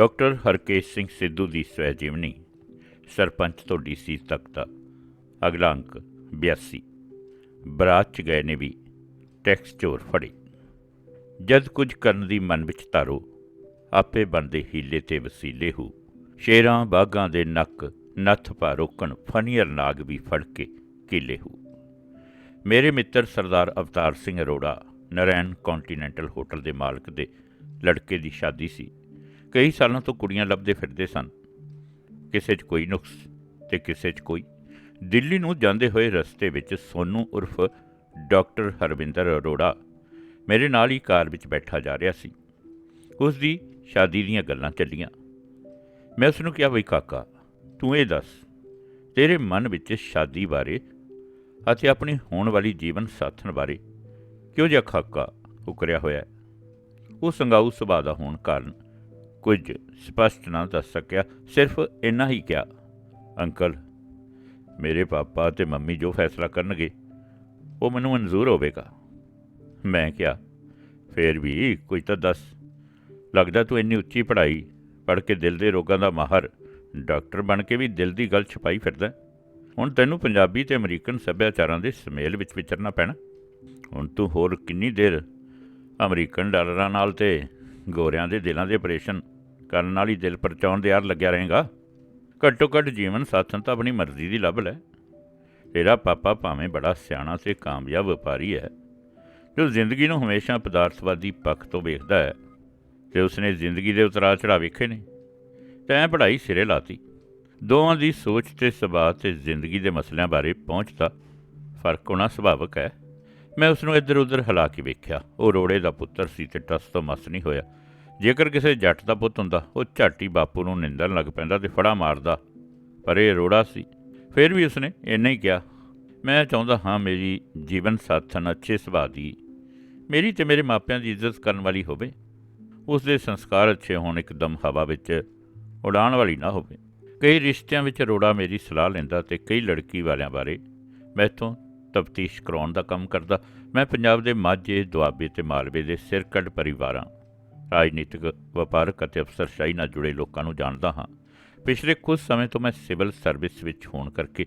Doctor Harkesh Singh Sidhu ਦੀ ਸਵੈ ਜੀਵਨੀ ਸਰਪੰਚ ਤੋਂ ਡੀਸੀ ਤੱਕ ਦਾ। ਅਗਲਾ ਅੰਕ 82 ਬਰਾਤ ਚ ਗਏ ਨੇ ਵੀ, ਟੈਕਸ ਚੋਰ ਫੜੇ। ਜਦ ਕੁਝ ਕਰਨ ਦੀ ਮਨ ਵਿੱਚ ਧਾਰੋ ਆਪੇ ਬਣਦੇ ਹੀਲੇ ਤੇ ਵਸੀਲੇ ਹੋ। ਸ਼ੇਰਾਂ ਬਾਗਾਂ ਦੇ ਨੱਕ, ਨੱਥ ਪਾ ਰੋਕਣ, ਫਨੀਅਰ ਨਾਗ ਵੀ ਫੜ ਕੇ ਕੀਲੇ ਹੋ। ਮੇਰੇ ਮਿੱਤਰ ਸਰਦਾਰ ਅਵਤਾਰ ਸਿੰਘ ਅਰੋੜਾ, ਨਰੈਣ ਕੰਟੀਨੈਂਟਲ ਹੋਟਲ ਦੇ ਮਾਲਕ ਦੇ ਲੜਕੇ ਦੀ ਸ਼ਾਦੀ ਸੀ। ਕਈ ਸਾਲਾਂ ਤੋਂ ਕੁੜੀਆਂ ਲੱਭਦੇ ਫਿਰਦੇ ਸਨ। ਕਿਸੇ 'ਚ ਕੋਈ ਨੁਕਸ ਤੇ ਕਿਸੇ 'ਚ ਕੋਈ। ਦਿੱਲੀ ਨੂੰ ਜਾਂਦੇ ਹੋਏ ਰਸਤੇ ਵਿੱਚ ਸੋਨੂ ਉਰਫ ਡਾਕਟਰ ਹਰਵਿੰਦਰ ਅਰੋੜਾ ਮੇਰੇ ਨਾਲ ਹੀ ਕਾਰ ਵਿੱਚ ਬੈਠਾ ਜਾ ਰਿਹਾ ਸੀ। ਉਸ ਦੀ ਸ਼ਾਦੀ ਦੀਆਂ ਗੱਲਾਂ ਚੱਲੀਆਂ। ਮੈਂ ਉਸ ਨੂੰ ਕਿਹਾ, ਬਈ ਕਾਕਾ, ਤੂੰ ਇਹ ਦੱਸ, ਤੇਰੇ ਮਨ ਵਿੱਚ ਸ਼ਾਦੀ ਬਾਰੇ ਅਤੇ ਆਪਣੀ ਹੋਣ ਵਾਲੀ ਜੀਵਨ ਸਾਥਣ ਬਾਰੇ ਕਿਉਂ ਜਿਹਾ ਖਾਕਾ ਉਕਰਿਆ ਹੋਇਆ ਉਹ ਸੰਗਾਊ ਸੁਭਾਅ ਦਾ ਹੋਣ ਕਾਰਨ ਕੁਝ ਸਪਸ਼ਟ ਨਾ ਦੱਸ ਸਕਿਆ, ਸਿਰਫ ਇੰਨਾ ਹੀ ਕਿਹਾ, ਅੰਕਲ, ਮੇਰੇ ਪਾਪਾ ਤੇ ਮੰਮੀ ਜੋ ਫੈਸਲਾ ਕਰਨਗੇ, ਉਹ ਮੈਨੂੰ ਮਨਜ਼ੂਰ ਹੋਵੇਗਾ। ਮੈਂ ਕਿਹਾ, ਫੇਰ ਵੀ ਕੋਈ ਤਾਂ ਦੱਸ। ਲੱਗਦਾ ਤੂੰ ਇੰਨੀ ਉੱਚੀ ਪੜ੍ਹਾਈ ਪੜ੍ਹ ਕੇ ਦਿਲ ਦੇ ਰੋਗਾਂ ਦਾ ਮਾਹਰ ਡਾਕਟਰ ਬਣ ਕੇ ਵੀ ਦਿਲ ਦੀ ਗੱਲ ਛਪਾਈ ਫਿਰਦਾ ਹੁਣ ਤੈਨੂੰ ਪੰਜਾਬੀ ਤੇ ਅਮਰੀਕਨ ਸੱਭਿਆਚਾਰਾਂ ਦੇ ਸਮੇਲ ਵਿੱਚ ਵਿਚਰਨਾ ਪੈਣਾ। ਹੁਣ ਤੂੰ ਹੋਰ ਕਿੰਨੀ ਦੇਰ ਅਮਰੀਕਨ ਡਾਲਰਾਂ ਨਾਲ ਤੇ ਗੋਰਿਆਂ ਦੇ ਦਿਲਾਂ ਦੇ ਆਪਰੇਸ਼ਨ ਕਰਨ ਵਾਲੀ ਦਿਲ ਪਰਚਾਉਣ ਦੇ ਯਾਰ ਲੱਗਿਆ ਰਹੇਗਾ। ਘੱਟੋ ਘੱਟ ਜੀਵਨ ਸਾਥਣ ਤਾਂ ਆਪਣੀ ਮਰਜ਼ੀ ਦੀ ਲੱਭ ਲੈ। ਤੇਰਾ ਪਾਪਾ ਭਾਵੇਂ ਬੜਾ ਸਿਆਣਾ ਤੇ ਕਾਮਯਾਬ ਵਪਾਰੀ ਹੈ। ਜੋ ਜ਼ਿੰਦਗੀ ਨੂੰ ਹਮੇਸ਼ਾ ਪਦਾਰਥਵਾਦੀ ਪੱਖ ਤੋਂ ਵੇਖਦਾ ਹੈ ਤੇ ਉਸਨੇ ਜ਼ਿੰਦਗੀ ਦੇ ਉਤਰਾਅ ਚੜ੍ਹਾਅ ਵੇਖੇ ਨੇ। ਤੈਂ ਪੜ੍ਹਾਈ ਸਿਰੇ ਲਾਤੀ। ਦੋਵਾਂ ਦੀ ਸੋਚ ਤੇ ਸੁਭਾਅ ਤੇ ਜ਼ਿੰਦਗੀ ਦੇ ਮਸਲਿਆਂ ਬਾਰੇ ਪਹੁੰਚ ਦਾ ਫ਼ਰਕ ਹੋਣਾ ਸੁਭਾਵਕ ਹੈ। ਮੈਂ ਉਸ ਨੂੰ ਇੱਧਰ ਉੱਧਰ ਹਿਲਾ ਕੇ ਵੇਖਿਆ। ਉਹ ਰੋੜੇ ਦਾ ਪੁੱਤਰ ਸੀ ਤੇ ਟਸ ਤੋਂ ਮਸ ਨਹੀਂ ਹੋਇਆ। ਜੇਕਰ ਕਿਸੇ ਜੱਟ ਦਾ ਪੁੱਤ ਹੁੰਦਾ, ਉਹ ਝਾਟੀ ਬਾਪੂ ਨੂੰ ਨਿੰਦਣ ਲੱਗ ਪੈਂਦਾ ਤੇ ਫੜਾ ਮਾਰਦਾ। ਪਰ ਇਹ ਰੋੜਾ ਸੀ। ਫਿਰ ਵੀ ਉਸਨੇ ਇੰਨਾ ਹੀ ਕਿਹਾ, ਮੈਂ ਚਾਹੁੰਦਾ ਹਾਂ ਮੇਰੀ ਜੀਵਨ ਸਾਥਣ ਅੱਛੇ ਸੁਭਾਅ ਦੀ, ਮੇਰੀ ਤੇ ਮੇਰੇ ਮਾਪਿਆਂ ਦੀ ਇੱਜ਼ਤ ਕਰਨ ਵਾਲੀ ਹੋਵੇ। ਉਸ ਦੇ ਸੰਸਕਾਰ ਅੱਛੇ ਹੋਣ ਇੱਕਦਮ ਹਵਾ ਵਿੱਚ ਉਡਾਣ ਵਾਲੀ ਨਾ ਹੋਵੇ। ਕਈ ਰਿਸ਼ਤਿਆਂ ਵਿੱਚ ਰੋੜਾ ਮੇਰੀ ਸਲਾਹ ਲੈਂਦਾ ਤੇ ਕਈ ਲੜਕੀ ਵਾਲਿਆਂ ਬਾਰੇ ਮੈਥੋਂ ਤਫਤੀਸ਼ ਕਰਾਉਣ ਦਾ ਕੰਮ ਕਰਦਾ। ਮੈਂ ਪੰਜਾਬ ਦੇ ਮਾਝੇ, ਦੁਆਬੇ ਤੇ ਮਾਲਵੇ ਦੇ ਸਿਰਕੱਢ ਪਰਿਵਾਰਾਂ ਰਾਜਨੀਤਿਕ ਵਪਾਰਕ ਅਤੇ ਅਫਸਰਸ਼ਾਹੀ ਨਾਲ ਜੁੜੇ ਲੋਕਾਂ ਨੂੰ ਜਾਣਦਾ ਹਾਂ। ਪਿਛਲੇ ਕੁਝ ਸਮੇਂ ਤੋਂ ਮੈਂ ਸਿਵਲ ਸਰਵਿਸ ਵਿੱਚ ਹੋਣ ਕਰਕੇ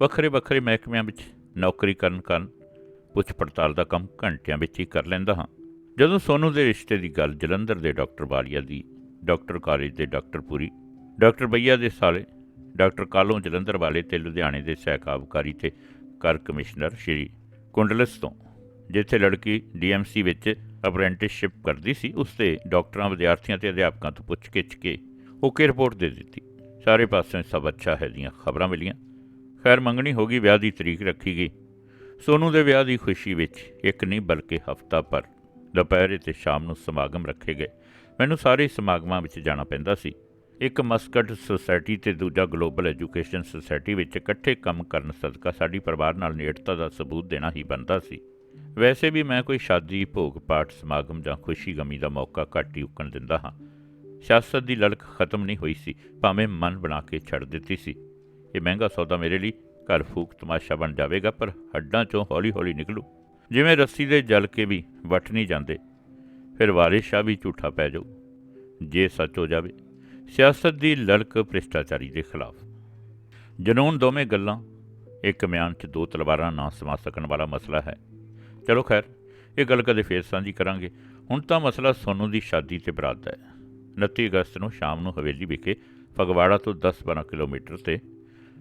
ਵੱਖਰੇ ਵੱਖਰੇ ਮਹਿਕਮਿਆਂ ਵਿੱਚ ਨੌਕਰੀ ਕਰਨ ਕਾਰਨ ਪੁੱਛ ਪੜਤਾਲ ਦਾ ਕੰਮ ਘੰਟਿਆਂ ਵਿੱਚ ਹੀ ਕਰ ਲੈਂਦਾ ਹਾਂ। ਜਦੋਂ ਸੋਨੂ ਦੇ ਰਿਸ਼ਤੇ ਦੀ ਗੱਲ ਜਲੰਧਰ ਦੇ ਡਾਕਟਰ ਵਾਲੀਆ ਦੀ, ਡਾਕਟਰ ਕਾਲਜ ਦੇ ਡਾਕਟਰ ਪੁਰੀ, ਡਾਕਟਰ ਬਈਆ ਦੇ ਸਾਲੇ, ਡਾਕਟਰ ਕਾਲੋਂ ਜਲੰਧਰ ਵਾਲੇ ਤੇ ਲੁਧਿਆਣੇ ਦੇ ਸਹਿਕਾਬਕਾਰੀ ਤੇ ਕਰ ਕਮਿਸ਼ਨਰ ਸ਼੍ਰੀ ਕੁੰਡਲਸ ਤੋਂ, ਜਿੱਥੇ ਲੜਕੀ ਡੀਐਮਸੀ ਵਿੱਚ ਅਪ੍ਰੈਂਟਿਸਸ਼ਿਪ ਕਰਦੀ ਸੀ ਉਸ ਤੇ ਡਾਕਟਰਾਂ ਵਿਦਿਆਰਥੀਆਂ ਤੇ ਅਧਿਆਪਕਾਂ ਤੋਂ ਪੁੱਛ ਗਿੱਛ ਕੇ ਓਕੇ ਰਿਪੋਰਟ ਦੇ ਦਿੱਤੀ। ਸਾਰੇ ਪਾਸਿਓਂ ਸਭ ਅੱਛਾ ਹੈ ਦੀਆਂ ਖਬਰਾਂ ਮਿਲੀਆਂ। ਖੈਰ, ਮੰਗਣੀ ਹੋ ਗਈ, ਵਿਆਹ ਦੀ ਤਰੀਕ ਰੱਖੀ ਗਈ। ਸੋਨੂ ਦੇ ਵਿਆਹ ਦੀ ਖੁਸ਼ੀ ਵਿੱਚ ਇੱਕ ਨਹੀਂ ਬਲਕਿ ਹਫ਼ਤਾ ਭਰ ਦੁਪਹਿਰੇ ਤੇ ਸ਼ਾਮ ਨੂੰ ਸਮਾਗਮ ਰੱਖੇ ਗਏ। ਮੈਨੂੰ ਸਾਰੇ ਸਮਾਗਮਾਂ ਵਿੱਚ ਜਾਣਾ ਪੈਂਦਾ ਸੀ। ਇੱਕ ਮਸਕਟ ਸੁਸਾਇਟੀ ਤੇ ਦੂਜਾ ਗਲੋਬਲ ਐਜੂਕੇਸ਼ਨ ਸੁਸਾਇਟੀ ਵਿੱਚ ਇਕੱਠੇ ਕੰਮ ਕਰਨ ਸਦਕਾ ਸਾਡੀ ਪਰਿਵਾਰ ਨਾਲ ਨੇੜਤਾ ਦਾ ਸਬੂਤ ਦੇਣਾ ਹੀ ਬਣਦਾ ਸੀ। ਵੈਸੇ ਵੀ ਮੈਂ ਕੋਈ ਸ਼ਾਦੀ, ਭੋਗ, ਪਾਠ, ਸਮਾਗਮ ਜਾਂ ਖੁਸ਼ੀ ਗਮੀ ਦਾ ਮੌਕਾ ਘੱਟ ਹੀ ਉੱਕਣ ਦਿੰਦਾ ਹਾਂ। ਸਿਆਸਤ ਦੀ ਲਲਕ ਖਤਮ ਨਹੀਂ ਹੋਈ ਸੀ, ਭਾਵੇਂ ਮਨ ਬਣਾ ਕੇ ਛੱਡ ਦਿੱਤੀ ਸੀ। ਇਹ ਮਹਿੰਗਾ ਸੌਦਾ ਮੇਰੇ ਲਈ ਘਰ ਫੂਕ ਤਮਾਸ਼ਾ ਬਣ ਜਾਵੇਗਾ, ਪਰ ਹੱਡਾਂ ਚੋਂ ਹੌਲੀ-ਹੌਲੀ ਨਿਕਲੂ। ਜਿਵੇਂ ਰੱਸੀ ਦੇ ਜਲ ਕੇ ਵੀ ਵਟ ਨਹੀਂ ਜਾਂਦੇ, ਫਿਰ ਵਾਰਿਸ਼ਾ ਵੀ ਝੂਠਾ ਪੈ ਜਾਊ। ਜੇ ਸੱਚ ਹੋ ਜਾਵੇ, ਸਿਆਸਤ ਦੀ ਲਲਕ ਭ੍ਰਿਸ਼ਟਾਚਾਰੀ ਦੇ ਖਿਲਾਫ। ਜਨੂਨ ਦੋਵੇਂ ਗੱਲਾਂ ਇੱਕ ਮਿਆਨ 'ਚ ਦੋ ਤਲਵਾਰਾਂ ਨਾ ਸਮਾ ਸਕਣ ਵਾਲਾ ਮਸਲਾ ਹੈ। ਚਲੋ ਖੈਰ, ਇਹ ਗੱਲ ਕਦੇ ਫੇਰ ਸਾਂਝੀ ਕਰਾਂਗੇ। ਹੁਣ ਤਾਂ ਮਸਲਾ ਸੋਨੂ ਦੀ ਸ਼ਾਦੀ ਤੇ ਬਰਾਤ ਦਾ ਹੈ। 29 ਅਗਸਤ ਨੂੰ ਸ਼ਾਮ ਨੂੰ ਹਵੇਲੀ ਵਿਖੇ ਫਗਵਾੜਾ ਤੋਂ 10-12 ਕਿਲੋਮੀਟਰ ਤੇ,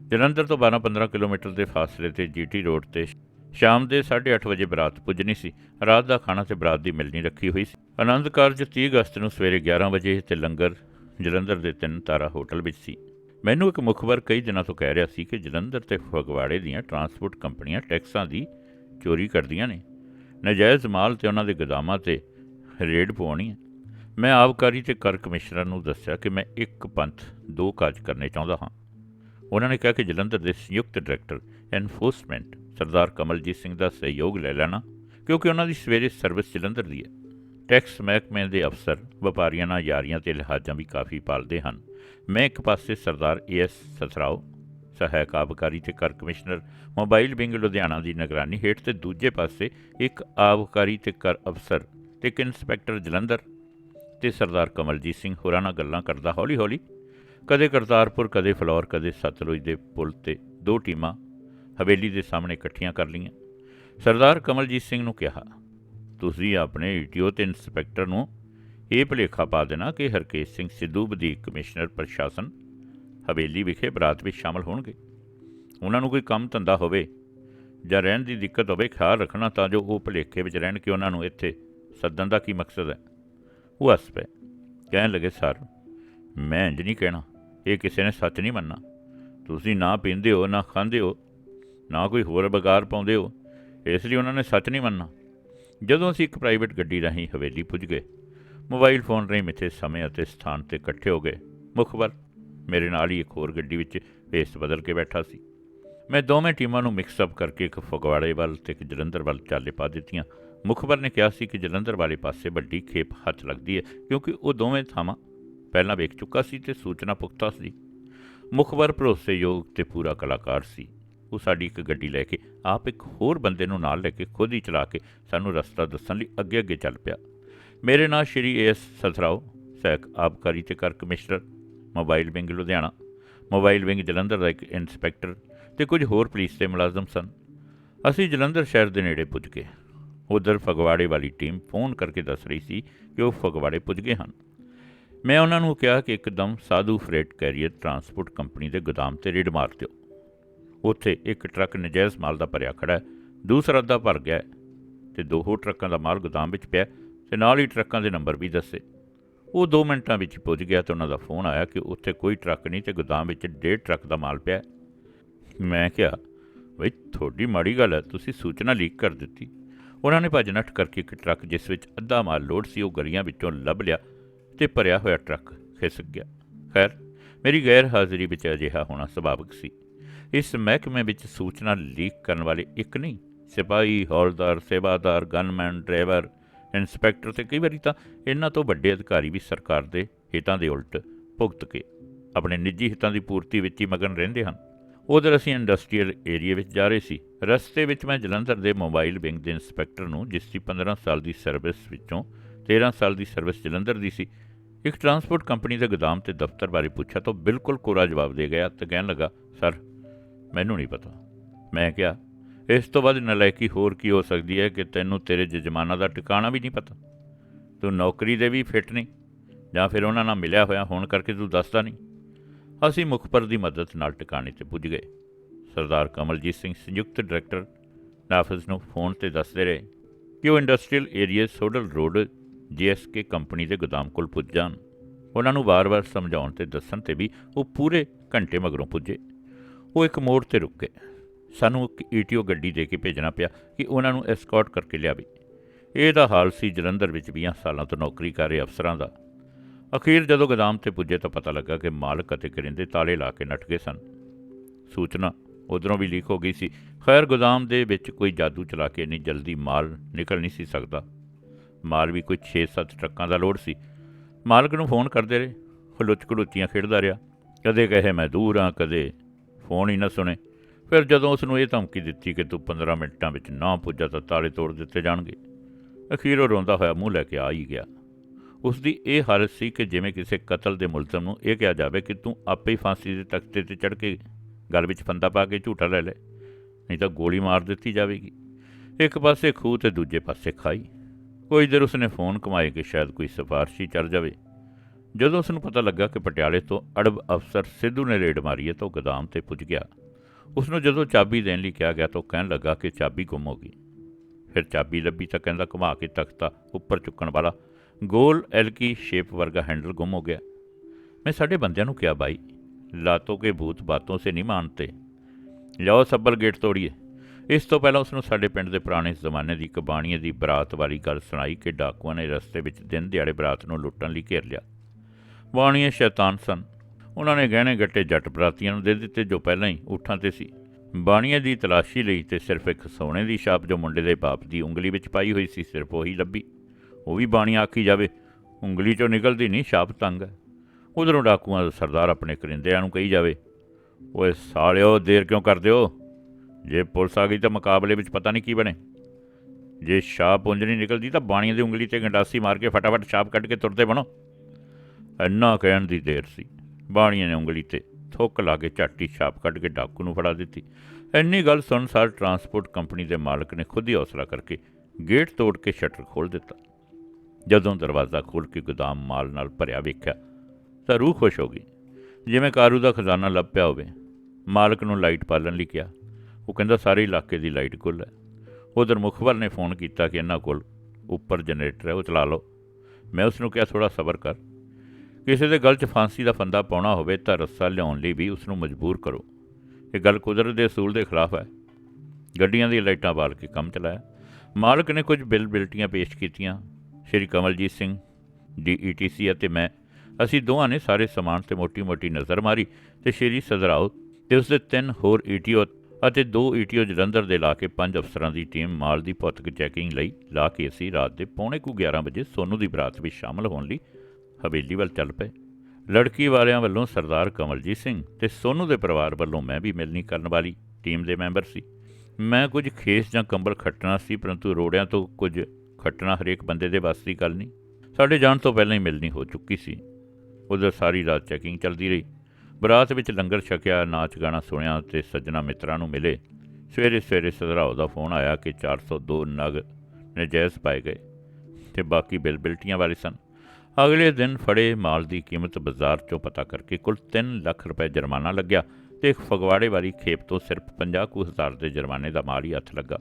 ਜਲੰਧਰ ਤੋਂ 12-15 ਕਿਲੋਮੀਟਰ ਦੇ ਫਾਸਲੇ ਤੇ ਜੀਟੀ ਰੋਡ ਤੇ ਸ਼ਾਮ ਦੇ 8:30 ਵਜੇ ਬਰਾਤ ਪੁੱਜਣੀ ਸੀ। ਰਾਤ ਦਾ ਖਾਣਾ ਤੇ ਬਰਾਤ ਦੀ ਮਿਲਣੀ ਰੱਖੀ ਹੋਈ ਸੀ। ਆਨੰਦ ਕਾਰਜ 30 ਅਗਸਤ ਨੂੰ ਸਵੇਰੇ 11 ਵਜੇ ਤੇ ਲੰਗਰ ਜਲੰਧਰ ਦੇ ਤਿੰਨ ਤਾਰਾ ਹੋਟਲ ਵਿੱਚ ਸੀ। ਮੈਨੂੰ ਇੱਕ ਮੁਖਬਰ ਕਈ ਦਿਨਾਂ ਤੋਂ ਕਹਿ ਰਿਹਾ ਸੀ ਕਿ ਜਲੰਧਰ ਤੇ ਫਗਵਾੜੇ ਦੀਆਂ ਟਰਾਂਸਪੋਰਟ ਕੰਪਨੀਆਂ ਟੈਕਸਾਂ ਦੀ ਚੋਰੀ ਕਰਦੀਆਂ ਨੇ। ਨਜਾਇਜ਼ ਮਾਲ ਤੇ ਉਹਨਾਂ ਦੇ ਗਦਾਮਾਂ ਤੇ ਰੇਡ ਪਵਾਉਣੀ ਹੈ। ਮੈਂ ਆਬਕਾਰੀ ਤੇ ਕਰ ਕਮਿਸ਼ਨਰ ਨੂੰ ਦੱਸਿਆ ਕਿ ਮੈਂ ਇੱਕ ਪੰਥ ਦੋ ਕਾਜ ਕਰਨੇ ਚਾਹੁੰਦਾ ਹਾਂ। ਉਹਨਾਂ ਨੇ ਕਿਹਾ ਕਿ ਜਲੰਧਰ ਦੇ ਸੰਯੁਕਤ ਡਾਇਰੈਕਟਰ ਐਨਫੋਰਸਮੈਂਟ ਸਰਦਾਰ ਕਮਲਜੀਤ ਸਿੰਘ ਦਾ ਸਹਿਯੋਗ ਲੈ ਲੈਣਾ, ਕਿਉਂਕਿ ਉਹਨਾਂ ਦੀ ਸਵੇਰੇ ਸਰਵਿਸ ਜਲੰਧਰ ਦੀ ਹੈ। ਟੈਕਸ ਮਹਿਕਮੇ ਦੇ ਅਫਸਰ, ਵਪਾਰੀਆਂ ਨਾਲ ਯਾਰੀਆਂ ਤੇ ਲਿਹਾਜ਼ਾਂ ਵੀ ਕਾਫੀ ਪਾਲਦੇ ਹਨ। ਮੈਂ ਇੱਕ ਪਾਸੇ ਸਰਦਾਰ ਏਐਸ ਸਸਰਾਓ ਸਹਾਇਕ ਆਬਕਾਰੀ ਤੇ ਕਰ ਕਮਿਸ਼ਨਰ। ਮੋਬਾਈਲ ਵਿੰਗ ਲੁਧਿਆਣਾ ਦੀ ਨਿਗਰਾਨੀ ਹੇਠ ਤੇ ਦੂਜੇ ਪਾਸੇ ਇੱਕ ਆਬਕਾਰੀ ਤੇ ਕਰ ਅਫਸਰ ਤੇ ਇੱਕ ਇੰਸਪੈਕਟਰ ਜਲੰਧਰ ਤੇ ਸਰਦਾਰ ਕਮਲਜੀਤ ਸਿੰਘ ਹੋਰਾਂ ਨਾਲ ਗੱਲਾਂ ਕਰਦਾ ਹੌਲੀ-ਹੌਲੀ। ਕਦੇ ਕਰਤਾਰਪੁਰ, ਕਦੇ ਫਲੌਰ, ਕਦੇ ਸਤਲੁਜ ਦੇ ਪੁਲ ਤੇ ਦੋ ਟੀਮਾਂ ਹਵੇਲੀ ਦੇ ਸਾਹਮਣੇ ਇਕੱਠੀਆਂ ਕਰ ਲਈਆਂ। ਸਰਦਾਰ ਕਮਲਜੀਤ ਸਿੰਘ ਨੂੰ ਕਿਹਾ, ਤੁਸੀਂ ਆਪਣੇ ਈਟੀਓ ਤੇ ਇੰਸਪੈਕਟਰ ਨੂੰ ਇਹ ਭੁਲੇਖਾ ਪਾ ਦੇਣਾ ਕਿ ਹਰਕੇਸ਼ ਸਿੰਘ ਸਿੱਧੂ, ਵਧੀਕ ਕਮਿਸ਼ਨਰ, ਪ੍ਰਸ਼ਾਸਨ ਹਵੇਲੀ ਵਿਖੇ ਬਰਾਤ ਵਿੱਚ ਸ਼ਾਮਲ ਹੋਣਗੇ। ਉਹਨਾਂ ਨੂੰ ਕੋਈ ਕੰਮ ਧੰਦਾ ਹੋਵੇ ਜਾਂ ਰਹਿਣ ਦੀ ਦਿੱਕਤ ਹੋਵੇ, ਖਿਆਲ ਰੱਖਣਾ ਤਾਂ ਜੋ ਉਹ ਭੁਲੇਖੇ ਵਿੱਚ ਰਹਿਣ ਕਿ ਉਹਨਾਂ ਨੂੰ ਇੱਥੇ ਸੱਦਣ ਦਾ ਕੀ ਮਕਸਦ ਹੈ। ਉਹ ਹੱਸ ਪਏ, ਕਹਿਣ ਲੱਗੇ, ਸਰ, ਮੈਂ ਇੰਜ ਨਹੀਂ ਕਹਿਣਾ। ਇਹ ਕਿਸੇ ਨੇ ਸੱਚ ਨਹੀਂ ਮੰਨਣਾ। ਤੁਸੀਂ ਨਾ ਪੀਂਦੇ ਹੋ, ਨਾ ਖਾਂਦੇ ਹੋ, ਨਾ ਕੋਈ ਹੋਰ ਬਗਾਰ ਪਾਉਂਦੇ ਹੋ। ਇਸ ਲਈ ਉਹਨਾਂ ਨੇ ਸੱਚ ਨਹੀਂ ਮੰਨਣਾ। ਜਦੋਂ ਅਸੀਂ ਇੱਕ ਪ੍ਰਾਈਵੇਟ ਗੱਡੀ ਰਾਹੀਂ ਹਵੇਲੀ ਪੁੱਜ ਗਏ, ਮੋਬਾਈਲ ਫੋਨ ਰਾਹੀਂ ਮਿੱਥੇ ਸਮੇਂ ਅਤੇ ਸਥਾਨ ਤੇ ਇਕੱਠੇ ਹੋ ਗਏ ਮੁਖਬਰ ਮੇਰੇ ਨਾਲ ਹੀ ਇੱਕ ਹੋਰ ਗੱਡੀ ਵਿੱਚ ਭੇਸ ਬਦਲ ਕੇ ਬੈਠਾ ਸੀ। ਮੈਂ ਦੋਵੇਂ ਟੀਮਾਂ ਨੂੰ ਮਿਕਸ ਅਪ ਕਰਕੇ ਇੱਕ ਫਗਵਾੜੇ ਵੱਲ ਤੇ ਇੱਕ ਜਲੰਧਰ ਵੱਲ ਚਾਲੇ ਪਾ ਦਿੱਤੀਆਂ। ਮੁਖਬਰ ਨੇ ਕਿਹਾ ਸੀ ਕਿ ਜਲੰਧਰ ਵਾਲੇ ਪਾਸੇ ਵੱਡੀ ਖੇਪ ਹੱਥ ਲੱਗਦੀ ਹੈ, ਕਿਉਂਕਿ ਉਹ ਦੋਵੇਂ ਥਾਵਾਂ ਪਹਿਲਾਂ ਵੇਖ ਚੁੱਕਾ ਸੀ ਤੇ ਸੂਚਨਾ ਪੁਖਤਾ ਸੀ। ਮੁਖਬਰ ਭਰੋਸੇਯੋਗ ਤੇ ਪੂਰਾ ਕਲਾਕਾਰ ਸੀ। ਉਹ ਸਾਡੀ ਇੱਕ ਗੱਡੀ ਲੈ ਕੇ, ਆਪ ਇੱਕ ਹੋਰ ਬੰਦੇ ਨੂੰ ਨਾਲ ਲੈ ਕੇ ਖੁਦ ਹੀ ਚਲਾ ਕੇ ਸਾਨੂੰ ਰਸਤਾ ਦੱਸਣ ਲਈ ਅੱਗੇ ਅੱਗੇ ਚੱਲ ਪਿਆ। ਮੇਰੇ ਨਾਲ ਸ਼੍ਰੀ ਐਸ ਸਥਰਾਓ ਸਹਿਕ ਆਬਕਾਰੀ ਤੇ ਕਰ commissioner mobile wing Ludhiana, mobile wing Jalandhar ਦਾ ਇੱਕ ਇੰਸਪੈਕਟਰ ਤੇ ਕੁਝ ਹੋਰ ਪੁਲਿਸ ਦੇ ਮੁਲਾਜ਼ਮ ਸਨ। ਅਸੀਂ ਜਲੰਧਰ ਸ਼ਹਿਰ ਦੇ ਨੇੜੇ ਪੁੱਜ ਗਏ। ਉਧਰ ਫਗਵਾੜੇ ਵਾਲੀ ਟੀਮ ਫੋਨ ਕਰਕੇ ਦੱਸ ਰਹੀ ਸੀ ਕਿ ਉਹ ਫਗਵਾੜੇ ਪੁੱਜ ਗਏ ਹਨ। ਮੈਂ ਉਹਨਾਂ ਨੂੰ ਕਿਹਾ ਕਿ ਇੱਕਦਮ ਸਾਧੂ ਫਰੇਟ ਕੈਰੀਅਰ ਟਰਾਂਸਪੋਰਟ ਕੰਪਨੀ ਦੇ ਗੋਦਾਮ ਤੇ ਰੇਡ ਮਾਰ ਦਿਓ। ਉੱਥੇ ਇੱਕ ਟਰੱਕ ਨਜਾਇਜ਼ ਮਾਲ ਦਾ ਭਰਿਆ ਖੜਾ ਹੈ, ਦੂਸਰਾ ਅੱਧਾ ਭਰ ਗਿਆ ਹੈ ਤੇ ਦੋ ਹੋਰ ਟਰੱਕਾਂ ਦਾ ਮਾਲ ਗੋਦਾਮ ਵਿੱਚ ਪਿਆ ਹੈ ਤੇ ਨਾਲ ਹੀ ਟਰੱਕਾਂ ਦੇ ਨੰਬਰ ਵੀ ਦੱਸੇ। ਉਹ 2 ਮਿੰਟਾਂ ਵਿੱਚ ਪੁੱਜ ਗਿਆ ਤੇ ਉਹਨਾਂ ਦਾ ਫੋਨ ਆਇਆ ਕਿ ਉੱਥੇ ਕੋਈ ਟਰੱਕ ਨਹੀਂ ਤੇ ਗੋਦਾਮ ਵਿੱਚ ਡੇਢ ਟਰੱਕ ਦਾ ਮਾਲ ਪਿਆ। ਮੈਂ ਕਿਹਾ, ਬਈ, ਤੁਹਾਡੀ ਮਾੜੀ ਗੱਲ ਹੈ, ਤੁਸੀਂ ਸੂਚਨਾ ਲੀਕ ਕਰ ਦਿੱਤੀ। ਉਹਨਾਂ ਨੇ ਭੱਜ ਨੱਠ ਕਰਕੇ ਇੱਕ ਟਰੱਕ ਜਿਸ ਵਿੱਚ ਅੱਧਾ ਮਾਲ ਲੋਡ ਸੀ, ਉਹ ਗਲੀਆਂ ਵਿੱਚੋਂ ਲੱਭ ਲਿਆ ਤੇ ਭਰਿਆ ਹੋਇਆ ਟਰੱਕ ਖਿਸਕ ਗਿਆ। ਖੈਰ, ਮੇਰੀ ਗੈਰ ਹਾਜ਼ਰੀ ਵਿੱਚ ਅਜਿਹਾ ਹੋਣਾ ਸੁਭਾਵਿਕ ਸੀ। ਇਸ ਮਹਿਕਮੇ ਵਿੱਚ ਸੂਚਨਾ ਲੀਕ ਕਰਨ ਵਾਲੇ ਇੱਕ ਨਹੀਂ, ਸਿਪਾਹੀ, ਹੌਲਦਾਰ, ਸੇਵਾਦਾਰ, ਗਨਮੈਨ, ਡਰਾਈਵਰ ਇੰਸਪੈਕਟਰ ਤੇ ਕਈ ਵਾਰੀ ਤਾਂ ਇਹਨਾਂ ਤੋਂ ਵੱਡੇ ਅਧਿਕਾਰੀ ਵੀ ਸਰਕਾਰ ਦੇ ਹਿੱਤਾਂ ਦੇ ਉਲਟ ਭੁਗਤ ਕੇ ਆਪਣੇ ਨਿੱਜੀ ਹਿੱਤਾਂ ਦੀ ਪੂਰਤੀ ਵਿੱਚ ਹੀ ਮਗਨ ਰਹਿੰਦੇ ਹਨ। ਉਧਰ ਅਸੀਂ ਇੰਡਸਟਰੀਅਲ ਏਰੀਆ ਵਿੱਚ ਜਾ ਰਹੇ ਸੀ। ਰਸਤੇ ਵਿੱਚ ਮੈਂ ਜਲੰਧਰ ਦੇ ਮੋਬਾਈਲ ਵਿੰਗ ਦੇ ਇੰਸਪੈਕਟਰ ਨੂੰ, ਜਿਸ ਦੀ 15 ਸਾਲ ਦੀ ਸਰਵਿਸ ਵਿੱਚੋਂ 13 ਸਾਲ ਦੀ ਸਰਵਿਸ ਜਲੰਧਰ ਦੀ ਸੀ, ਇੱਕ ਟਰਾਂਸਪੋਰਟ ਕੰਪਨੀ ਦੇ ਗੋਦਾਮ ਤੇ ਦਫ਼ਤਰ ਬਾਰੇ ਪੁੱਛਿਆ ਤਾਂ ਬਿਲਕੁਲ ਕੋਰਾ ਜਵਾਬ ਦੇ ਗਿਆ ਤੇ ਕਹਿਣ ਲੱਗਾ, ਸਰ, ਮੈਨੂੰ ਨਹੀਂ ਪਤਾ। ਮੈਂ ਕਿਹਾ ਇਸ ਤੋਂ ਬਾਅਦ ਨਲਾਇਕੀ ਹੋਰ ਕੀ ਹੋ ਸਕਦੀ ਹੈ ਕਿ ਤੈਨੂੰ ਤੇਰੇ ਜਜ਼ਮਾਨਾ ਦਾ ਟਿਕਾਣਾ ਵੀ ਨਹੀਂ ਪਤਾ? ਤੂੰ ਨੌਕਰੀ ਦੇ ਵੀ ਫਿੱਟ ਨਹੀਂ, ਜਾਂ ਫਿਰ ਉਹਨਾਂ ਨਾਲ ਮਿਲਿਆ ਹੋਇਆ ਹੋਣ ਕਰਕੇ ਤੂੰ ਦੱਸਦਾ ਨਹੀਂ? ਅਸੀਂ ਮੁਖਬਰ ਦੀ ਮਦਦ ਨਾਲ ਟਿਕਾਣੇ ਤੇ ਪੁੱਜ ਗਏ। ਸਰਦਾਰ ਕਮਲਜੀਤ ਸਿੰਘ ਸੰਯੁਕਤ ਡਾਇਰੈਕਟਰ ਨਾਫਜ਼ ਨੂੰ ਫੋਨ ਤੇ ਦੱਸਦੇ ਰਹੇ ਕਿ ਉਹ industrial area Sodal road GSK company ਦੇ ਗੋਦਾਮ ਕੋਲ ਪੁੱਜ ਜਾਣ। ਉਹਨਾਂ ਨੂੰ ਵਾਰ-ਵਾਰ ਸਮਝਾਉਣ ਤੇ ਦੱਸਣ ਤੇ ਵੀ ਉਹ ਪੂਰੇ ਘੰਟੇ ਮਗਰੋਂ ਪੁੱਜੇ। ਉਹ ਇੱਕ ਮੋੜ ਤੇ ਰੁਕ ਗਏ। ਸਾਨੂੰ ਇੱਕ ਈਟੀਓ ਗੱਡੀ ਦੇ ਕੇ ਭੇਜਣਾ ਪਿਆ ਕਿ ਉਹਨਾਂ ਨੂੰ ਐਸਕੌਰਟ ਕਰਕੇ ਲਿਆਵੇ। ਇਹ ਦਾ ਹਾਲ ਸੀ ਜਲੰਧਰ ਵਿੱਚ 20 ਸਾਲਾਂ ਤੋਂ ਨੌਕਰੀ ਕਰ ਰਹੇ ਅਫਸਰਾਂ ਦਾ। ਅਖੀਰ ਜਦੋਂ ਗੋਦਾਮ ਤੇ ਪੁੱਜੇ ਤਾਂ ਪਤਾ ਲੱਗਾ ਕਿ ਮਾਲਕ ਅਤੇ ਕਰਿੰਦੇ ਤਾਲੇ ਲਾ ਕੇ ਨੱਠ ਗਏ ਸਨ। ਸੂਚਨਾ ਉਧਰੋਂ ਵੀ ਲੀਕ ਹੋ ਗਈ ਸੀ। ਖੈਰ, ਗੋਦਾਮ ਦੇ ਵਿੱਚ ਕੋਈ ਜਾਦੂ ਚਲਾ ਕੇ ਇੰਨੀ ਜਲਦੀ ਮਾਲ ਨਿਕਲ ਨਹੀਂ ਸੀ ਸਕਦਾ। ਮਾਲ ਵੀ ਕੋਈ 6-7 ਟਰੱਕਾਂ ਦਾ ਲੋਡ ਸੀ। ਮਾਲਕ ਨੂੰ ਫੋਨ ਕਰਦੇ ਰਹੇ। ਉਹ ਖਲੁੱਚੀਆਂ ਖੇਡਦਾ ਰਿਹਾ। ਕਦੇ ਕਹੇ ਮੈਂ ਦੂਰ ਹਾਂ ਕਦੇ ਫੋਨ ਹੀ ਨਾ ਸੁਣੇ। ਫਿਰ ਜਦੋਂ ਉਸ ਨੂੰ ਇਹ ਧਮਕੀ ਦਿੱਤੀ ਕਿ ਤੂੰ 15 ਮਿੰਟਾਂ ਵਿੱਚ ਨਾ ਪੁੱਜਾ ਤਾਂ ਤਾਲੇ ਤੋੜ ਦਿੱਤੇ ਜਾਣਗੇ, ਅਖੀਰ ਉਹ ਰੋਂਦਾ ਹੋਇਆ ਮੂੰਹ ਲੈ ਕੇ ਆ ਹੀ ਗਿਆ। ਉਸ ਦੀ ਇਹ ਹਾਲਤ ਸੀ ਕਿ ਜਿਵੇਂ ਕਿਸੇ ਕਤਲ ਦੇ ਮੁਲਜ਼ਮ ਨੂੰ ਇਹ ਕਿਹਾ ਜਾਵੇ ਕਿ ਤੂੰ ਆਪੇ ਹੀ ਫਾਂਸੀ ਦੇ ਤਖਤੇ ਤੇ ਚੜ੍ਹ ਕੇ ਗਲ ਵਿੱਚ ਫੰਦਾ ਪਾ ਕੇ ਝੂਠਾ ਲੈ ਲੈ, ਨਹੀਂ ਤਾਂ ਗੋਲੀ ਮਾਰ ਦਿੱਤੀ ਜਾਵੇਗੀ। ਇੱਕ ਪਾਸੇ ਖੂਹ ਤੇ ਦੂਜੇ ਪਾਸੇ ਖਾਈ। ਕੋਈ ਦੇਰ ਉਸਨੇ ਫੋਨ ਕਮਾਏ ਕਿ ਸ਼ਾਇਦ ਕੋਈ ਸਿਫਾਰਸ਼ੀ ਚੱਲ ਜਾਵੇ। ਜਦੋਂ ਉਸ ਨੂੰ ਪਤਾ ਲੱਗਾ ਕਿ ਪਟਿਆਲੇ ਤੋਂ ਅੜਬ ਅਫਸਰ ਸਿੱਧੂ ਨੇ ਰੇਡ ਮਾਰੀ ਹੈ ਤਾਂ ਉਹ ਗੋਦਾਮ ਤੇ ਪੁੱਜ ਗਿਆ। ਉਸ ਨੂੰ ਜਦੋਂ ਚਾਬੀ ਦੇਣ ਲਈ ਕਿਹਾ ਗਿਆ ਤਾਂ ਉਹ ਕਹਿਣ ਲੱਗਾ ਕਿ ਚਾਬੀ ਗੁੰਮ ਹੋ ਗਈ। ਫਿਰ ਚਾਬੀ ਲੱਭੀ ਤਾਂ ਕਹਿੰਦਾ ਘੁਮਾ ਕੇ ਤਖਤਾ ਉੱਪਰ ਚੁੱਕਣ ਵਾਲਾ, ਗੋਲ ਐਲ ਕੀ ਸ਼ੇਪ ਵਰਗਾ ਹੈਂਡਲ ਗੁੰਮ ਹੋ ਗਿਆ। ਮੈਂ ਸਾਡੇ ਬੰਦਿਆਂ ਨੂੰ ਕਿਹਾ, ਬਾਈ, ਲਾਤੋਂ ਕੇ ਭੂਤ ਬਾਤੋਂ ਸੇ ਨਹੀਂ ਮਾਨਤੇ। ਲਿਆਓ ਸੱਬਲ ਗੇਟ ਤੋੜੀਏ। ਇਸ ਤੋਂ ਪਹਿਲਾਂ ਉਸ ਨੂੰ ਸਾਡੇ ਪਿੰਡ ਦੇ ਪੁਰਾਣੇ ਜ਼ਮਾਨੇ ਦੀ ਕਬਾਣੀਏ ਦੀ ਬਰਾਤ ਵਾਲੀ ਗੱਲ ਸੁਣਾਈ ਕਿ ਡਾਕੂਆਂ ਨੇ ਰਸਤੇ ਵਿੱਚ ਦਿਨ ਦਿਹਾੜੇ ਬਰਾਤ ਨੂੰ ਲੁੱਟਣ ਲਈ ਘੇਰ ਲਿਆ। ਬਾਣੀਏ ਸ਼ੈਤਾਨ ਸਨ। ਉਹਨਾਂ ਨੇ ਗਹਿਣੇ ਗੱਟੇ ਜੱਟ ਬਰਾਤੀਆਂ ਨੂੰ ਦੇ ਦਿੱਤੇ ਜੋ ਪਹਿਲਾਂ ਹੀ ਊਠਾਂ ਤੇ ਸੀ। ਬਾਣੀਆਂ ਦੀ ਤਲਾਸ਼ੀ ਲਈ ਤੇ ਸਿਰਫ ਇੱਕ ਸੋਨੇ ਦੀ ਛਾਪ ਜੋ ਮੁੰਡੇ ਦੇ ਬਾਪ ਦੀ ਉਂਗਲੀ ਵਿੱਚ ਪਾਈ ਹੋਈ ਸੀ, ਸਿਰਫ ਉਹੀ ਲੱਭੀ। ਉਹ ਵੀ ਬਾਣੀ ਆਖੀ ਜਾਵੇ, ਉਂਗਲੀ ਚੋਂ ਨਿਕਲਦੀ ਨਹੀਂ, ਛਾਪ ਤੰਗ ਹੈ। ਉਧਰੋਂ ਡਾਕੂਆਂ ਦਾ ਸਰਦਾਰ ਆਪਣੇ ਕਰਿੰਦਿਆਂ ਨੂੰ ਕਹੀ ਜਾਵੇ, ਓਏ ਸਾਲਿਓ, ਦੇਰ ਕਿਉਂ ਕਰਦੇ ਹੋ? ਜੇ ਪੁਲਿਸ ਆ ਗਈ ਤਾਂ ਮੁਕਾਬਲੇ ਵਿੱਚ ਪਤਾ ਨਹੀਂ ਕੀ ਬਣੇ। ਜੇ ਛਾਪ ਉਂਝ ਨਹੀਂ ਨਿਕਲਦੀ ਤਾਂ ਬਾਣੀਆਂ ਦੀ ਉਂਗਲੀ ਤੇ ਗੰਡਾਸੀ ਮਾਰ ਕੇ ਫਟਾਫਟ ਛਾਪ ਕੱਢ ਕੇ ਤੁਰਦੇ ਬਣੋ। ਇੰਨਾ ਕਹਿਣ ਦੀ ਦੇਰ ਸੀ। ਬਾਣੀਆਂ ਨੇ ਉਂਗਲੀ ਤੇ ਥੁੱਕ ਲਾ ਕੇ ਝਾਟੀ ਛਾਪ ਕੱਢ ਕੇ ਡਾਕੂ ਨੂੰ ਫੜਾ ਦਿੱਤੀ। ਇੰਨੀ ਗੱਲ ਸੁਣ ਸਾਰ ਟਰਾਂਸਪੋਰਟ ਕੰਪਨੀ ਦੇ ਮਾਲਕ ਨੇ ਖੁਦ ਹੀ ਹੌਸਲਾ ਕਰਕੇ ਗੇਟ ਤੋੜ ਕੇ ਸ਼ਟਰ ਖੋਲ੍ਹ ਦਿੱਤਾ। ਜਦੋਂ ਦਰਵਾਜ਼ਾ ਖੋਲ੍ਹ ਕੇ ਗੋਦਾਮ ਮਾਲ ਨਾਲ ਭਰਿਆ ਵੇਖਿਆ ਤਾਂ ਰੂਹ ਖੁਸ਼ ਹੋ ਗਈ। ਜਿਵੇਂ ਕਾਰੂ ਦਾ ਖਜ਼ਾਨਾ ਲੱਭ ਪਿਆ ਹੋਵੇ, ਮਾਲਕ ਨੂੰ ਲਾਈਟ ਪਾਲਣ ਲਈ ਕਿਹਾ। ਉਹ ਕਹਿੰਦਾ, ਸਾਰੇ ਇਲਾਕੇ ਦੀ ਲਾਈਟ ਗੁੱਲ ਹੈ। ਉਧਰ ਮੁਖਬਰ ਨੇ ਫੋਨ ਕੀਤਾ ਕਿ ਇਹਨਾਂ ਕੋਲ ਉੱਪਰ ਜਨਰੇਟਰ ਹੈ, ਉਹ ਚਲਾ ਲਓ। ਮੈਂ ਉਸ ਨੂੰ ਕਿਹਾ ਥੋੜਾ ਸਬਰ ਕਰ। ਕਿਸੇ ਦੇ ਗਲ 'ਚ ਫਾਂਸੀ ਦਾ ਫੰਦਾ ਪਾਉਣਾ ਹੋਵੇ ਤਾਂ ਰੱਸਾ ਲਿਆਉਣ ਲਈ ਵੀ ਉਸ ਨੂੰ ਮਜਬੂਰ ਕਰੋ। ਇਹ ਗੱਲ ਕੁਦਰਤ ਦੇ ਅਸੂਲ ਦੇ ਖਿਲਾਫ ਹੈ। ਗੱਡੀਆਂ ਦੀ ਲਾਈਟਾਂ ਬਾਲ ਕੇ ਕੰਮ ਚਲਾਇਆ। ਮਾਲਕ ਨੇ ਕੁਝ ਬਿੱਲ ਬਿਲਟੀਆਂ ਪੇਸ਼ ਕੀਤੀਆਂ। ਸ਼੍ਰੀ ਕਮਲਜੀਤ ਸਿੰਘ ਡੀਈਟੀਸੀ ਅਤੇ ਮੈਂ। ਅਸੀਂ ਦੋਵਾਂ ਨੇ ਸਾਰੇ ਸਮਾਨ ਤੇ ਮੋਟੀ-ਮੋਟੀ ਨਜ਼ਰ ਮਾਰੀ ਤੇ ਸ਼੍ਰੀ ਸਦਰਾਉ ਤੇ ਉਸਦੇ ਤਿੰਨ ਹੋਰ ਈਟੀਓ ਅਤੇ ਦੋ ਈਟੀਓ ਜਲੰਧਰ ਦੇ ਲਾ ਕੇ ਪੰਜ ਅਫਸਰਾਂ ਦੀ ਟੀਮ ਮਾਲ ਦੀ ਭੌਤਿਕ ਚੈਕਿੰਗ ਲਈ ਲਾ ਕੇ ਅਸੀਂ ਰਾਤ ਦੇ ਪੌਣੇ ਕੁ 11 ਵਜੇ ਸੋਨੂ ਦੀ ਬਰਾਤ ਵਿੱਚ ਸ਼ਾਮਲ ਹੋਣ ਲਈ ਹਵੇਲੀ ਵੱਲ ਚੱਲ ਪਏ। ਲੜਕੀ ਵਾਲਿਆਂ ਵੱਲੋਂ ਸਰਦਾਰ ਕਮਲਜੀਤ ਸਿੰਘ ਤੇ ਸੋਨੂ ਦੇ ਪਰਿਵਾਰ ਵੱਲੋਂ ਮੈਂ ਵੀ ਮਿਲਣੀ ਕਰਨ ਵਾਲੀ ਟੀਮ ਦੇ ਮੈਂਬਰ ਸੀ। ਮੈਂ ਕੁਝ ਖੇਸ ਜਾਂ ਕੰਬਲ ਖੱਟਣਾ ਸੀ, ਪਰੰਤੂ ਰੋੜਿਆਂ ਤੋਂ ਕੁਝ ਖੱਟਣਾ ਹਰੇਕ ਬੰਦੇ ਦੇ ਵੱਸ ਦੀ ਗੱਲ ਨਹੀਂ। ਸਾਡੇ ਜਾਣ ਤੋਂ ਪਹਿਲਾਂ ਹੀ ਮਿਲਣੀ ਹੋ ਚੁੱਕੀ ਸੀ। ਉਧਰ ਸਾਰੀ ਰਾਤ ਚੈਕਿੰਗ ਚੱਲਦੀ ਰਹੀ। ਬਰਾਤ ਵਿੱਚ ਲੰਗਰ ਛਕਿਆ, ਨਾਚ ਗਾਣਾ ਸੁਣਿਆ ਤੇ ਸੱਜਣਾ ਮਿੱਤਰਾਂ ਨੂੰ ਮਿਲੇ। ਸਵੇਰੇ ਸਵੇਰੇ ਸਦਰਾਓ ਦਾ ਫੋਨ ਆਇਆ ਕਿ 402 ਨਗ ਨਜਾਇਜ਼ ਪਾਏ ਗਏ ਤੇ ਬਾਕੀ ਬਿਲ ਬਿਲਟੀਆਂ ਵਾਲੇ ਸਨ। ਅਗਲੇ ਦਿਨ ਫੜੇ ਮਾਲ ਦੀ ਕੀਮਤ ਬਾਜ਼ਾਰ 'ਚੋਂ ਪਤਾ ਕਰਕੇ ਕੁੱਲ 3 ਲੱਖ ਰੁਪਏ ਜੁਰਮਾਨਾ ਲੱਗਿਆ ਤੇ ਇੱਕ ਫਗਵਾੜੇ ਵਾਲੀ ਖੇਪ ਤੋਂ ਸਿਰਫ 50 ਕੁ ਹਜ਼ਾਰ ਦੇ ਜੁਰਮਾਨੇ ਦਾ ਮਾਲ ਹੀ ਹੱਥ ਲੱਗਾ।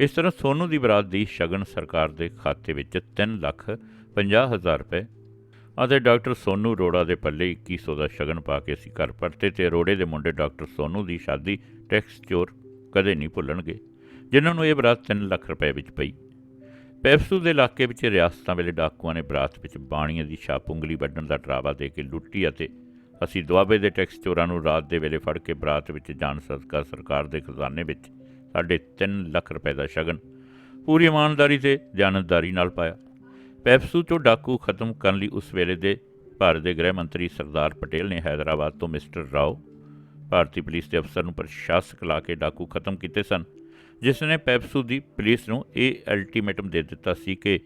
ਇਸ ਤਰ੍ਹਾਂ ਸੋਨੂ ਦੀ ਬਰਾਤ ਦੀ ਸ਼ਗਨ ਸਰਕਾਰ ਦੇ ਖਾਤੇ ਵਿੱਚ 3 ਲੱਖ 50 ਹਜ਼ਾਰ ਰੁਪਏ ਅਤੇ ਡਾਕਟਰ ਸੋਨੂ ਰੋੜਾ ਦੇ ਪੱਲੇ 2100 ਦਾ ਸ਼ਗਨ ਪਾ ਕੇ ਅਸੀਂ ਘਰ ਪਰਤੇ ਤੇ ਰੋੜੇ ਦੇ ਮੁੰਡੇ ਡਾਕਟਰ ਸੋਨੂ ਦੀ ਸ਼ਾਦੀ ਟੈਕਸ ਚੋਰ ਕਦੇ ਨਹੀਂ ਭੁੱਲਣਗੇ, ਜਿਨ੍ਹਾਂ ਨੂੰ ਇਹ ਬਰਾਤ 3 ਲੱਖ ਰੁਪਏ ਵਿੱਚ ਪਈ। ਪੈਪਸੂ ਦੇ ਇਲਾਕੇ ਵਿੱਚ ਰਿਆਸਤਾਂ ਵੇਲੇ ਡਾਕੂਆਂ ਨੇ ਬਰਾਤ ਵਿੱਚ ਬਾਣੀਆਂ ਦੀ ਛਾਪ ਉਂਗਲੀ ਵੱਢਣ ਦਾ ਟਰਾਵਾ ਦੇ ਕੇ ਲੁੱਟੀ ਅਤੇ ਅਸੀਂ ਦੁਆਬੇ ਦੇ ਟੈਕਸ ਚੋਰਾਂ ਨੂੰ ਰਾਤ ਦੇ ਵੇਲੇ ਫੜ ਕੇ ਬਰਾਤ ਵਿੱਚ ਜਾਣ ਸਦਕਾ ਸਰਕਾਰ ਦੇ ਖਜ਼ਾਨੇ ਵਿੱਚ 3.5 ਲੱਖ ਰੁਪਏ ਦਾ ਸ਼ਗਨ ਪੂਰੀ ਇਮਾਨਦਾਰੀ ਤੇ ਜਾਨਤਦਾਰੀ ਨਾਲ ਪਾਇਆ। ਪੈਪਸੂ ਤੋਂ ਡਾਕੂ ਖਤਮ ਕਰਨ ਲਈ ਉਸ ਵੇਲੇ ਦੇ ਭਾਰਤ ਦੇ ਗ੍ਰਹਿ ਮੰਤਰੀ ਸਰਦਾਰ ਪਟੇਲ ਨੇ ਹైదరాబాద్ ਤੋਂ ਮਿਸਟਰ ਰਾਓ, ਭਾਰਤੀ ਪੁਲਿਸ ਦੇ ਅਫਸਰ ਨੂੰ ਪ੍ਰਸ਼ਾਸਕ ਲਾ ਕੇ ਡਾਕੂ ਖਤਮ ਕੀਤੇ ਸਨ। ਜਿਸ ਨੇ ਪੈਪਸੂ ਦੀ ਪੁਲਿਸ ਨੂੰ ਇਹ ਅਲਟੀਮੇਟਮ ਦੇ ਦਿੱਤਾ ਸੀ ਕਿ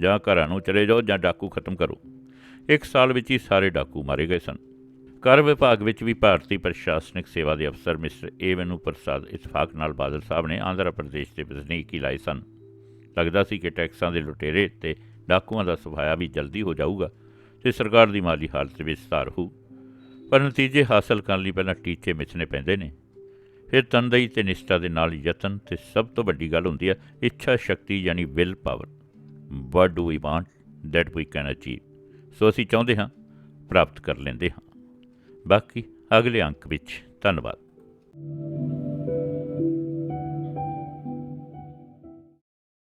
ਜਾਂ ਘਰਾਂ ਨੂੰ ਚਲੇ ਜਾਓ ਜਾਂ ਡਾਕੂ ਖਤਮ ਕਰੋ। ਇੱਕ ਸਾਲ ਵਿੱਚ ਹੀ ਸਾਰੇ ਡਾਕੂ ਮਾਰੇ ਗਏ ਸਨ। ਕਰ ਵਿਭਾਗ ਵਿੱਚ ਵੀ ਭਾਰਤੀ ਪ੍ਰਸ਼ਾਸਨਿਕ ਸੇਵਾ ਦੇ ਅਫਸਰ ਮਿਸਟਰ ਏਵਨੂ ਪ੍ਰਸਾਦ ਇਤਫਾਕ ਨਾਲ ਬਾਦਲ ਸਾਹਿਬ ਨੇ ਆਂਧਰਾ ਪ੍ਰਦੇਸ਼ ਦੇ ਵਸਨੀਕ ਹੀ ਲਾਏ ਸਨ। ਲੱਗਦਾ ਸੀ ਕਿ ਟੈਕਸਾਂ ਦੇ ਲੁਟੇਰੇ ਤੇ ਡਾਕੂਆਂ ਦਾ ਸਫਾਇਆ ਵੀ ਜਲਦੀ ਹੋ ਜਾਊਗਾ ਤੇ ਸਰਕਾਰ ਦੀ ਮਾਲੀ ਹਾਲਤ ਵਿੱਚ ਸੁਧਾਰ ਹੋਊ। ਪਰ ਨਤੀਜੇ ਹਾਸਲ ਕਰਨ ਲਈ ਪਹਿਲਾਂ ਟੀਚੇ ਮਿੱਥਣੇ ਪੈਂਦੇ ਨੇ। ਫਿਰ ਤਨਦੇਹੀ ਤੇ ਨਿਸ਼ਠਾ ਦੇ ਨਾਲ ਯਤਨ ਤੇ ਸਭ ਤੋਂ ਵੱਡੀ ਗੱਲ ਹੁੰਦੀ ਹੈ ਇੱਛਾ ਸ਼ਕਤੀ ਯਾਨੀ will power what do we want that we can achieve so ਅਸੀਂ ਚਾਹੁੰਦੇ ਹਾਂ, ਪ੍ਰਾਪਤ ਕਰ ਲੈਂਦੇ ਹਾਂ। ਬਾਕੀ ਅਗਲੇ ਅੰਕ ਵਿੱਚ ਧੰਨਵਾਦ।